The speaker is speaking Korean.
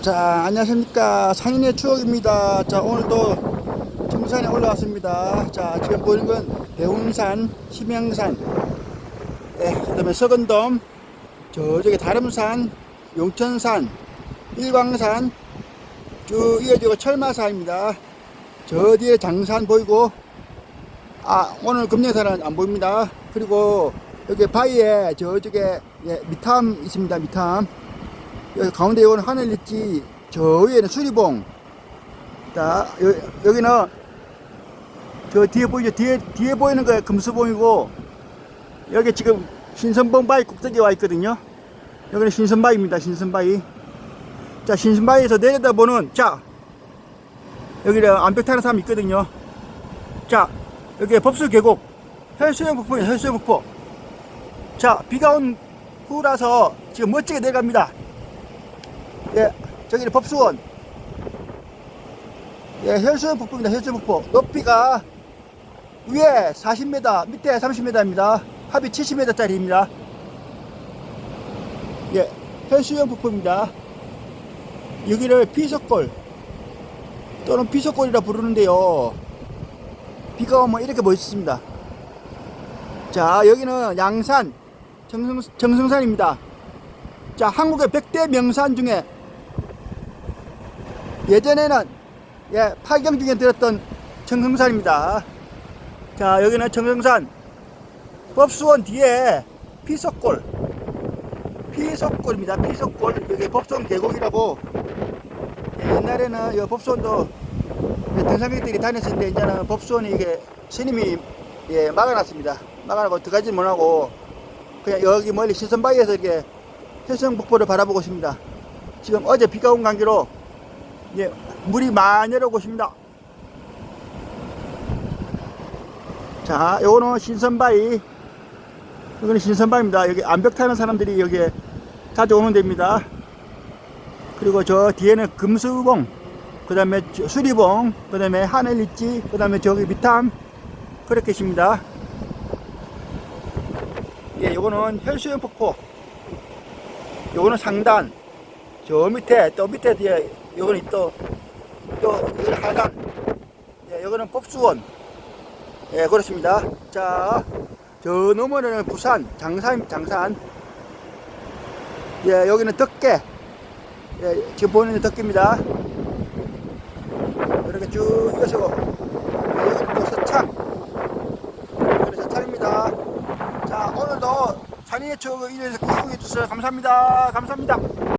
자, 안녕하십니까. 상인의 추억입니다. 자, 오늘도 정산에 올라왔습니다. 자, 지금 보이는 건 대운산, 심양산, 예, 그 다음에 서건돔, 저쪽에 다름산, 용천산, 일광산, 쭉 이어지고 철마산입니다. 저 뒤에 장산 보이고, 아, 오늘 금년산은 안 보입니다. 그리고 여기 바위에 저쪽에 예, 미탐 있습니다. 미탐. 여기 가운데 이거는 하늘릿지 저 위에는 수리봉. 자 여, 여기는 저 뒤에 보이죠? 뒤에 뒤에 보이는 거 금수봉이고. 여기 지금 신선봉 바위 꼭대기에 와 있거든요. 여기는 신선바위입니다. 신선바위. 자 신선바위에서 내려다 보는 자 여기는 암벽 타는 사람 있거든요. 자 여기 법수 계곡. 헬수영 폭포예요 헬수영 폭포 자 비가 온 후라서 지금 멋지게 내려갑니다 예, 저기는 법수원. 예, 혈수원 폭포입니다. 혈수원 폭포. 높이가 위에 40m, 밑에 30m입니다. 합이 70m짜리입니다. 예, 혈수원 폭포입니다. 여기를 피석골 또는 피석골이라 부르는데요. 비가 오면 이렇게 멋있습니다. 자, 여기는 양산, 정성, 정성산입니다. 자, 한국의 100대 명산 중에 예전에는 예, 8경 중에 들었던 정성산입니다. 자, 여기는 정성산 법수원 뒤에 피석골 피석골입니다. 피석골 여기 법수원 계곡이라고 예, 옛날에는 이 법수원도 예, 등산객들이 다녔었는데 이제는 법수원이 이게 스님이 예, 막아놨습니다. 막아놓고 들어가지 못하고 그냥 여기 멀리 시선바위에서 이렇게 해성북포를 바라보고 있습니다. 지금 어제 비가 온 관계로 예, 물이 많이 내려오고 있습니다. 자, 요거는 신선바위. 여기는 신선바위입니다. 여기 암벽 타는 사람들이 여기에 자주 오는 데입니다. 그리고 저 뒤에는 금수봉, 그 다음에 수리봉, 그 다음에 하늘릿지, 그 다음에 저기 미탐, 그렇게 있습니다. 예, 요거는 혈수연 폭포. 요거는 상단. 저 밑에, 또 밑에 뒤에, 요거는 또, 또, 여기는 하단. 예, 요거는 법수원. 예, 그렇습니다. 자, 저 너머는 부산, 장산, 장산. 예, 여기는 덕계. 예, 지금 보이는 덕계입니다. 이렇게 쭉 이어서, 예, 여기는 또 서창. 여기는 서창입니다. 자, 오늘도 산인의 추억을 이어서 구독해 주셔서 감사합니다. 감사합니다.